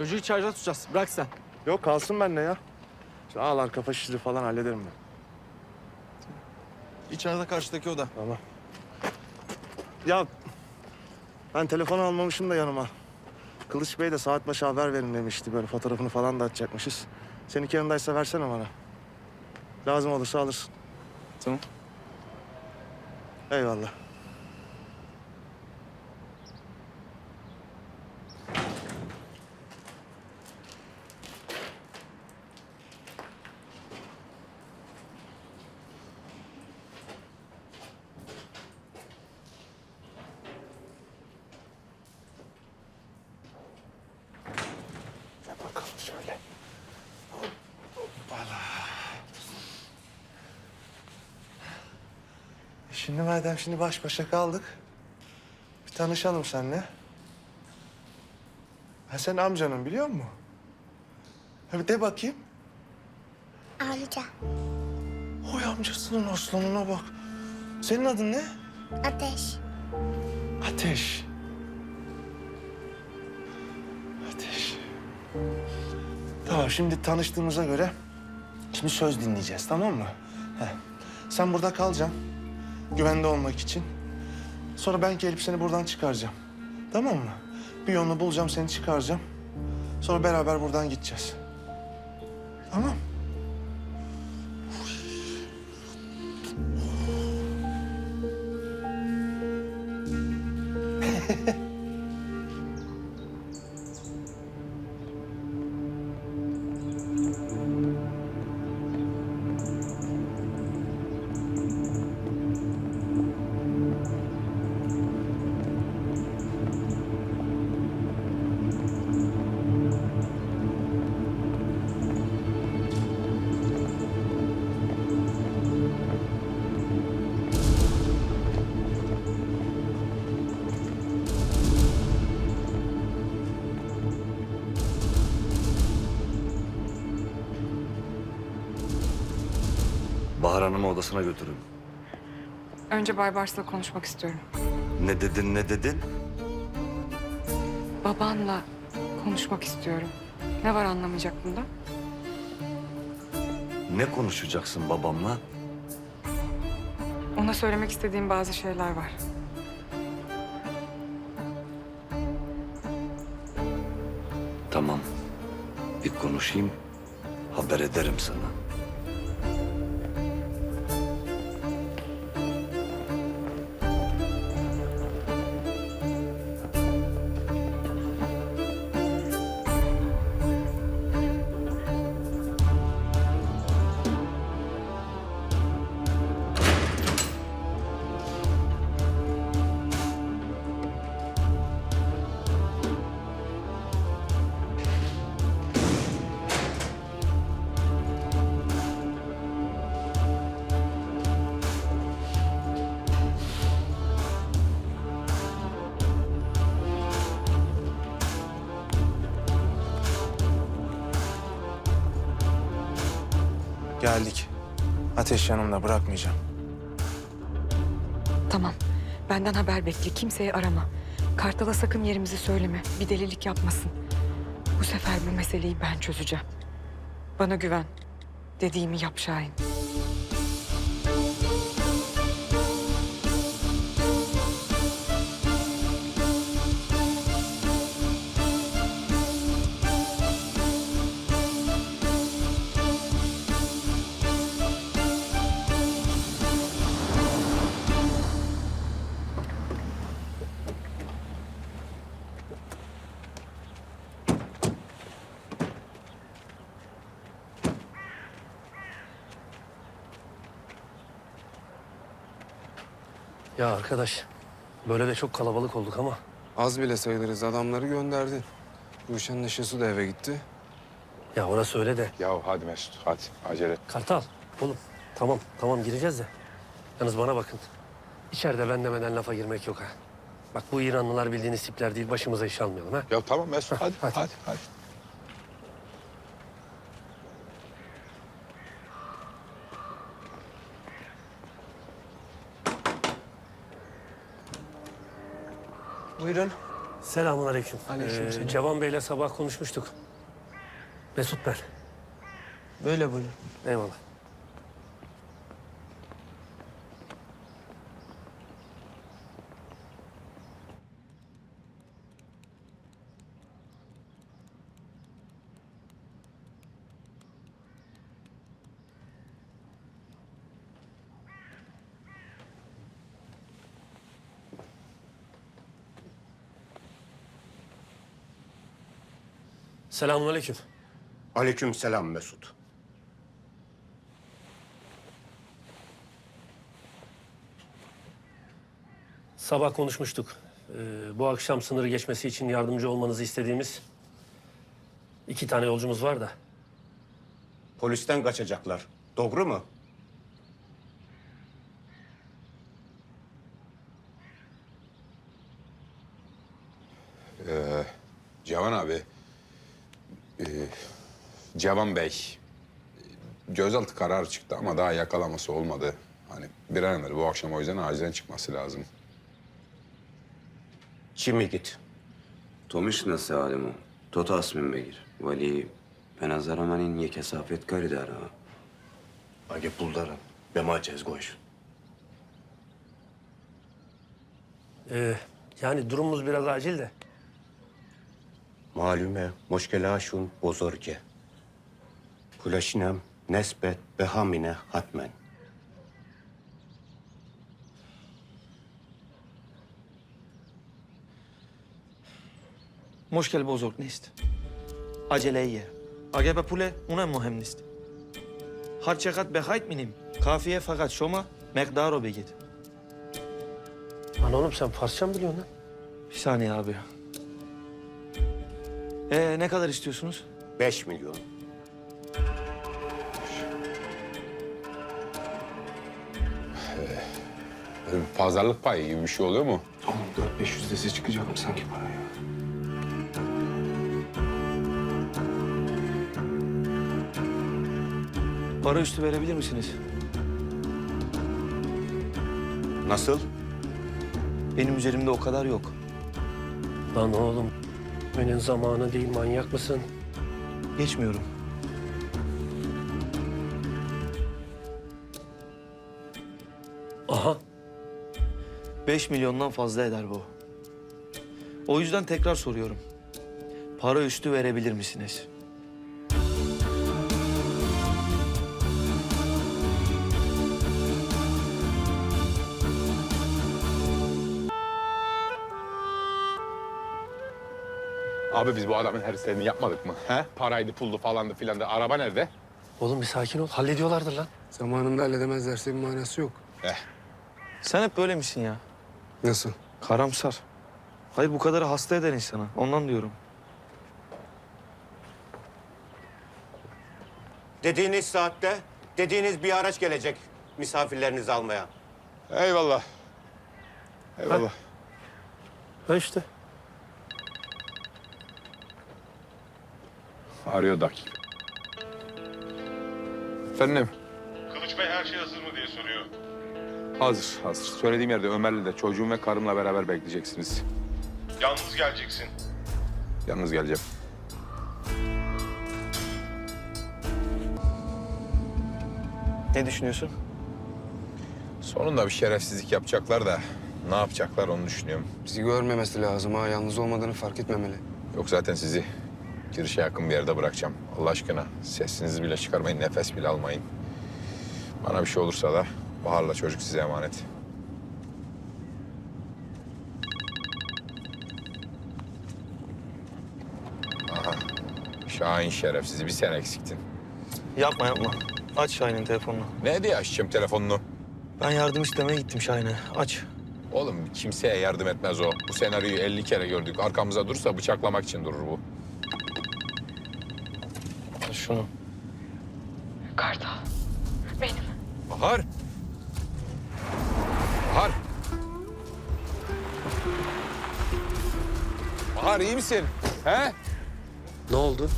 Çocuğu içeride tutacağız. Bırak sen. Yok kalsın bende ya. Şu ağlar kafa şişleri falan hallederim ben. İçeride karşıdaki oda. Tamam. Ya ben telefon almamışım da yanıma. Kılıç Bey de saat başı haber verin demişti. Böyle fotoğrafını falan da atacakmışız. Seninki yanındaysa versene bana. Lazım olursa alırsın. Tamam. Eyvallah. Şimdi madem şimdi baş başa kaldık. Bir tanışalım seninle. Ben senin amcanım biliyor musun? Ha bir de bakayım. Amca. Oy amcasının aslanına bak. Senin adın ne? Ateş. Ateş. Ateş. Tamam şimdi tanıştığımıza göre şimdi söz dinleyeceğiz tamam mı? Heh. Sen burada kalacaksın. Güvende olmak için. Sonra ben gelip seni buradan çıkaracağım. Tamam mı? Bir yolunu bulacağım seni çıkaracağım. Sonra beraber buradan gideceğiz. Tamam. Hanım'ı odasına götürün. Önce Bay Bars'la konuşmak istiyorum. Ne dedin ne dedin? Babanla konuşmak istiyorum. Ne var anlamayacak bunda? Ne konuşacaksın babamla? Ona söylemek istediğim bazı şeyler var. Tamam. Bir konuşayım. Haber ederim sana. Geldik. Ateş yanımda bırakmayacağım. Tamam. Benden haber bekle. Kimseyi arama. Kartal'a sakın yerimizi söyleme. Bir delilik yapmasın. Bu sefer bu meseleyi ben çözeceğim. Bana güven. Dediğimi yap Şahin. Ya arkadaş, böyle de çok kalabalık olduk ama. Az bile sayılırız. Adamları gönderdin. Gülşen'in eşyası da eve gitti. Ya orası öyle de. Ya hadi Mesut hadi acele et. Kartal, oğlum tamam, tamam gireceğiz de. Yalnız bana bakın. İçeride ben demeden lafa girmek yok ha. Bak bu İranlılar bildiğiniz tipler değil, başımıza iş almayalım ha. Ya tamam Mesut hadi hadi. hadi hadi. Buyurun. Selamun aleyküm. Aleykümselam. Cevan Bey'le sabah konuşmuştuk. Mesut ben. Böyle buyurun. Eyvallah. Selamun aleyküm. Aleyküm selam Mesut. Sabah konuşmuştuk. Ee, bu akşam sınırı geçmesi için yardımcı olmanızı istediğimiz iki tane yolcumuz var da. Polisten kaçacaklar. Doğru mu? Cavan abi. Cavan Bey. Gözaltı kararı çıktı ama daha yakalaması olmadı. Hani bir an evvel bu akşam o yüzden acilen çıkması lazım. Şimdi git. Tomišna se vadimo. Toto asmim begir. Vali benazaramanin je kesafet karidara. Age buldarım. Bemacez goş. Ee, yani durumumuz biraz acil de. Malume moşkelaşun bozorge. Kulaşinem nesbet behamine hatmen. مشکل بزرگ نیست عجله ایه اگه به پول اونم مهم نیست هر چقدر بخواید مینیم کافیه فقط شما مقدار رو بگید Lan oğlum sen Farsça mı biliyorsun lan? bir saniye abi ee, ne kadar istiyorsunuz? Beş milyon. Böyle bir pazarlık payı gibi bir şey oluyor mu? Oğlum 4-500 dese çıkacağım sanki paraya. Para üstü verebilir misiniz? Nasıl? Benim üzerimde o kadar yok. Lan oğlum benim zamanı değil manyak mısın? Geçmiyorum. 5 milyondan fazla eder bu. O yüzden tekrar soruyorum. Para üstü verebilir misiniz? Abi biz bu adamın her istediğini yapmadık mı? He? Paraydı, puldu falandı filandı. Araba nerede? oğlum bir sakin ol hallediyorlardır lan. Zamanında halledemezlerse bir manası yok. Sen hep böyle misin ya? Nasıl? Karamsar. Hayır bu kadarı hasta eder insana. Ondan diyorum. Dediğiniz saatte dediğiniz bir araç gelecek misafirlerinizi almaya. Eyvallah. Eyvallah. Ha işte. Arıyor dakika. Efendim? Kılıç Bey her şey hazır mı diye soruyor. Hazır, hazır. Söylediğim yerde Ömer'le de çocuğum ve karımla beraber bekleyeceksiniz. Yalnız geleceksin. Yalnız geleceğim. Ne düşünüyorsun? Sonunda bir şerefsizlik yapacaklar da ne yapacaklar onu düşünüyorum. Bizi görmemesi lazım ha. Yalnız olmadığını fark etmemeli. Yok zaten sizi girişe yakın bir yerde bırakacağım. Allah aşkına sesinizi bile çıkarmayın, nefes bile almayın. Bana bir şey olursa da Bahar'la çocuk size emanet. Aha. Şahin şerefsizi bir sen eksiktin. Yapma yapma. Aç Şahin'in telefonunu. Ne diye açacağım telefonunu? Ben yardım istemeye gittim Şahin'e. Aç. Oğlum kimseye yardım etmez o. Bu senaryoyu 50 kere gördük. Arkamıza dursa bıçaklamak için durur bu. Al şunu. Kartal. Benim. Bahar! Bahar! Bahar iyi misin? He? Ne oldu?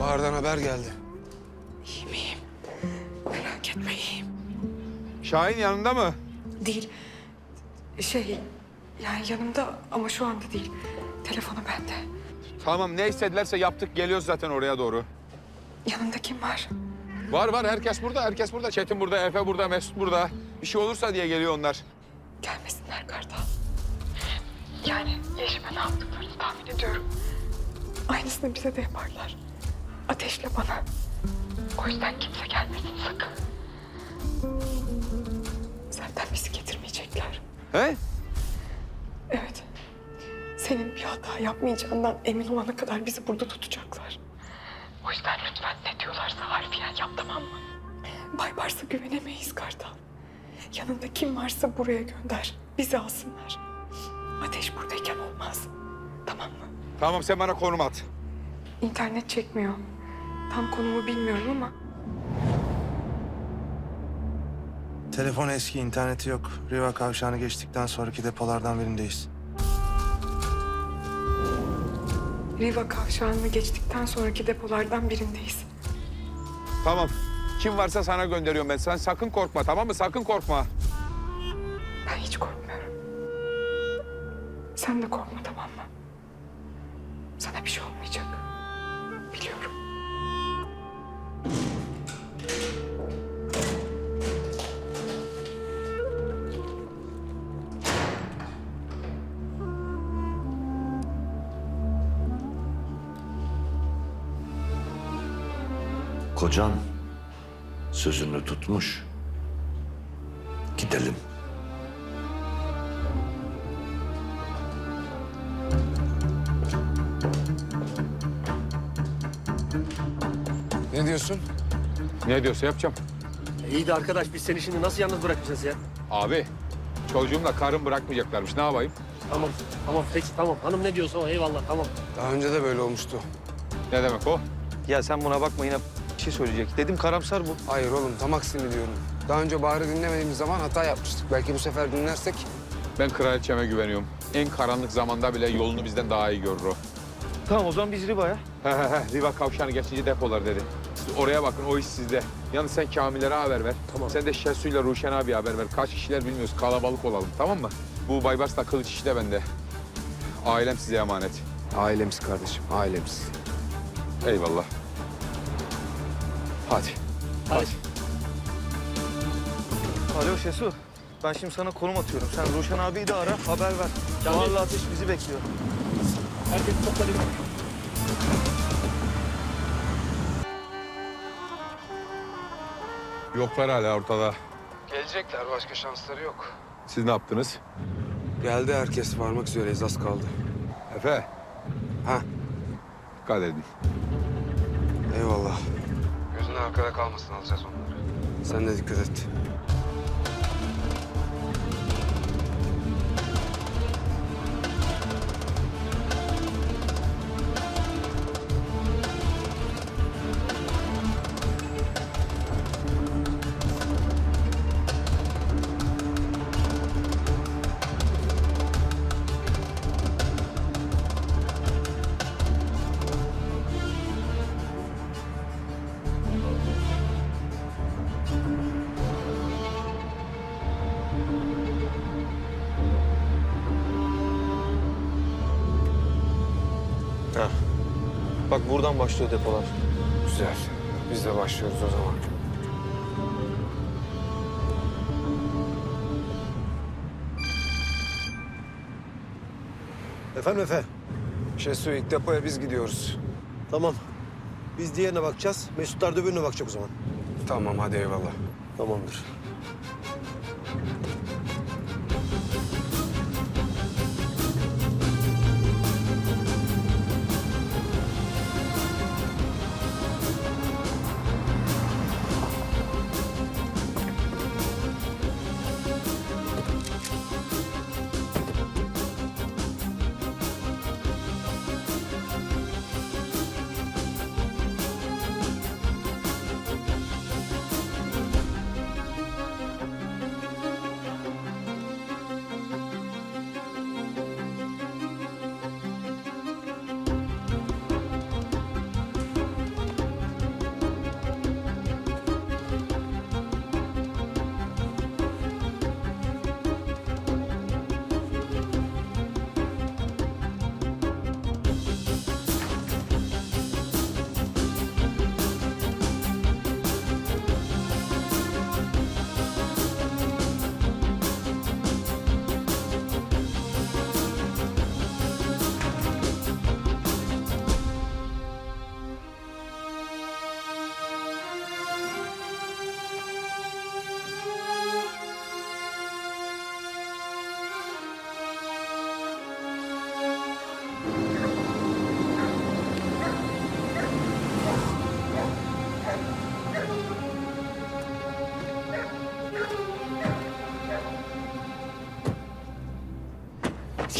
Bahar'dan haber geldi. İyi miyim? Merak etme iyiyim. Şahin yanında mı? Değil. Şey yani yanımda ama şu anda değil. Telefonu bende. Tamam ne istedilerse yaptık geliyoruz zaten oraya doğru. Yanında kim var? Var var herkes burada herkes burada. Çetin burada, Efe burada, Mesut burada. Bir şey olursa diye geliyor onlar. Gelmesinler Kartal. Yani Yeşim'e ne yaptıklarını tahmin ediyorum. Aynısını bize de yaparlar. Ateşle bana. O yüzden kimse gelmesin sakın. Zaten bizi getirmeyecekler. He? Evet. Senin bir hata yapmayacağından emin olana kadar bizi burada tutacaklar. O yüzden lütfen ne diyorlarsa harfiyen yap tamam mı? Bay Bars'a güvenemeyiz Kartal. Yanında kim varsa buraya gönder. Bizi alsınlar. Ateş buradayken olmaz. Tamam mı? Tamam sen bana konum at. İnternet çekmiyor. Tam konumu bilmiyorum ama Telefon eski, interneti yok. Riva kavşağını geçtikten sonraki depolardan birindeyiz. Riva kavşağını geçtikten sonraki depolardan birindeyiz. Tamam. Kim varsa sana gönderiyorum ben. Sen sakın korkma tamam mı? Sakın korkma. Sen de korkma tamam mı? Sana bir şey olmayacak. Biliyorum. Kocan sözünü tutmuş. Gidelim. Ne diyorsun? Ne diyorsa yapacağım. İyi de arkadaş biz seni şimdi nasıl yalnız bırakacağız ya? Abi çocuğumla karım bırakmayacaklarmış. Ne yapayım? Tamam, tamam peki tamam. Hanım ne diyorsa o eyvallah tamam. Daha önce de böyle olmuştu. Ne demek o? Ya sen buna bakma yine bir şey söyleyecek. Dedim karamsar bu. Hayır oğlum tam aksini diyorum. Daha önce Bahar'ı dinlemediğimiz zaman hata yapmıştık. Belki bu sefer dinlersek Ben kraliçeme güveniyorum. En karanlık zamanda bile yolunu bizden daha iyi görür o. Tamam o zaman biz Riva'ya. He he he. Riva kavşağını geçince depolar dedi. Oraya bakın o iş sizde. Yalnız sen Kamil'lere haber ver. Tamam. Sen de Şesu'yla Ruşen abi haber ver. Kaç kişiler bilmiyoruz. Kalabalık olalım tamam mı? Bu Baybars'la kılıç işi de bende. Ailem size emanet. ailemiz kardeşim, ailemiz. Eyvallah. Hadi. Hadi. Alo Şesu. Ben şimdi sana konum atıyorum. Sen Ruşen abiyi de ara, haber ver. Kamil. Vallahi ateş bizi bekliyor. Herkes toplanın. Yoklar hala ortada. Gelecekler, başka şansları yok. Siz ne yaptınız? Geldi herkes, varmak üzereyiz, az kaldı. Efe. Ha, Dikkat edin. eyvallah. Gözün arkada kalmasın, alacağız onları. Sen de dikkat et. Başlıyor depolar. Güzel. Biz de başlıyoruz o zaman. Efendim Efe? Şesu ilk depoya biz gidiyoruz. Tamam. Biz diğerine bakacağız. Mesutlar da öbürüne bakacak o zaman. Tamam, hadi eyvallah. Tamamdır.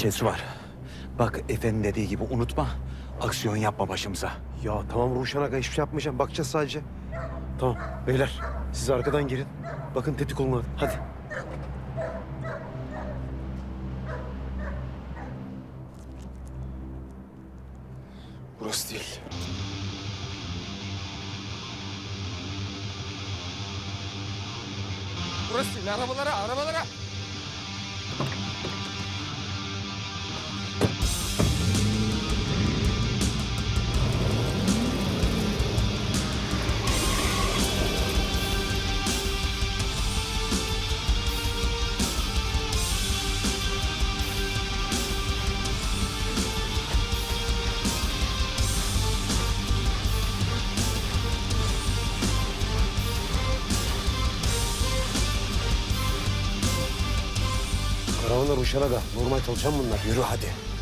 Şesu var. Bak efendi dediği gibi unutma. Aksiyon yapma başımıza. Ya tamam Ruşen Aga hiçbir şey yapmayacağım. Bakacağız sadece. Tamam beyler siz arkadan girin. Bakın tetik olun hadi. Burası değil. Burası değil. Arabalara, arabalara. Aga. Normal çalışan bunlar. Yürü hadi.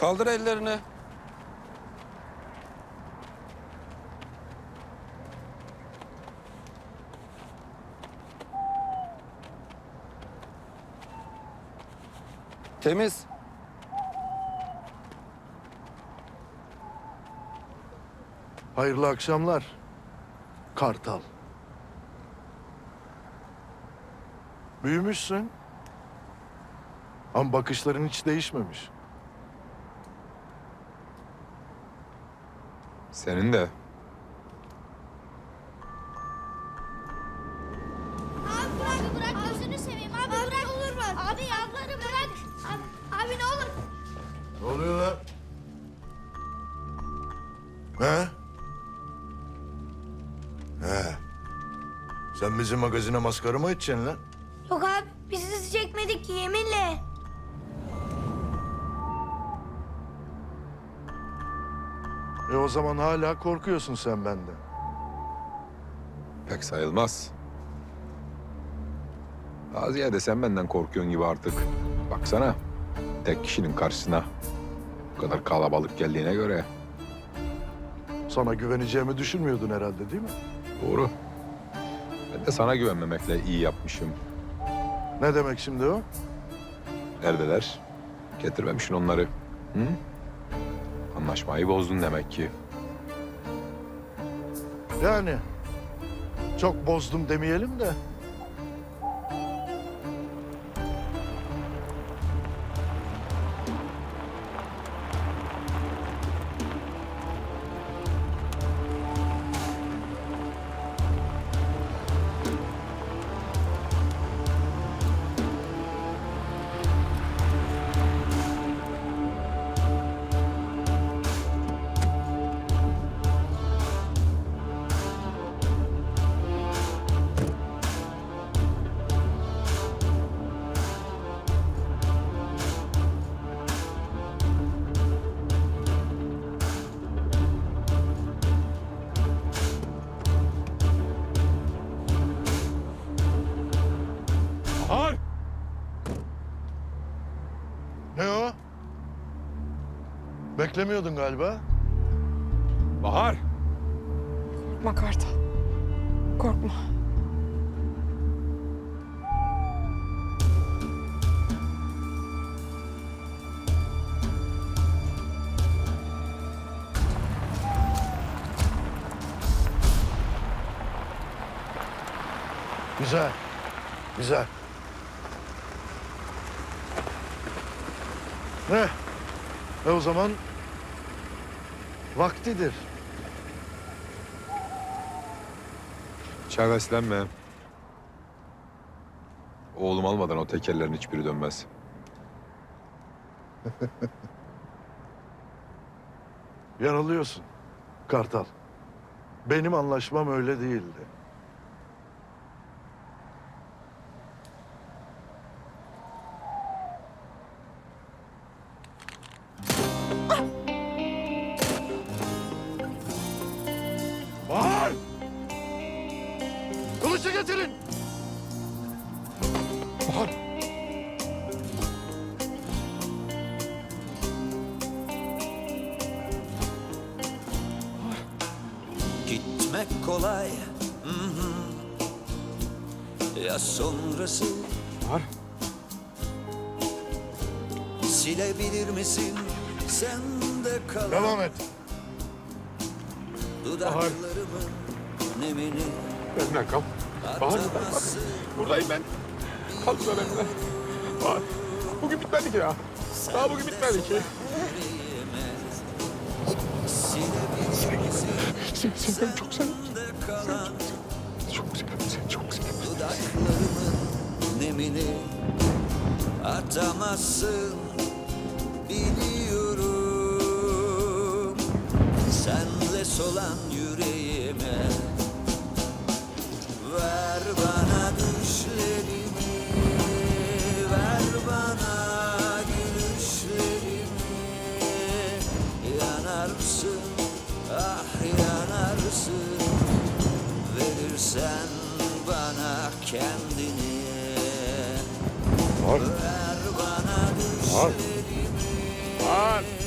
Kaldır ellerini. Temiz. Hayırlı akşamlar. Kartal. Büyümüşsün. Ama bakışların hiç değişmemiş. Senin de. Abi bırak bırak gözünü seveyim abi, bırak. olur mu? Abi yavruları bırak. Abi, abi ne olur. Ne oluyor lan? He? He. Sen bizim magazine maskara mı edeceksin lan? Zaman hala korkuyorsun sen benden. Pek sayılmaz. Daha ziyade sen benden korkuyorsun gibi artık. Baksana. Tek kişinin karşısına. Bu kadar kalabalık geldiğine göre. Sana güveneceğimi düşünmüyordun herhalde değil mi? Doğru. Ben de sana güvenmemekle iyi yapmışım. Ne demek şimdi o? Neredeler? Getirmemişsin onları. Hı? Anlaşmayı bozdun demek ki. Yani çok bozdum demeyelim de. Beklemiyordun galiba. Bahar. Korkma Kartal. Korkma. Güzel. Güzel. Ne? E o zaman vaktidir. Çeveslenme. Oğlum almadan o tekerlerin hiçbiri dönmez. Yanılıyorsun Kartal. Benim anlaşmam öyle değildi. Gitmek kolay. hı hı. Ya sonrası? Var. Silebilir misin sen de kalan Devam et. dudaklarımın nemini Benimle kal. Bahar atamazsın. Buradayım ben. Kal burada benimle. Bahar. Bugün bitmedi ki ya. Daha bugün bitmedi ki. Seni, seni ben çok seviyorum. Çok seviyorum seni çok seviyorum. nemini atamazsın biliyorum senle solan yüreğime 아. 아.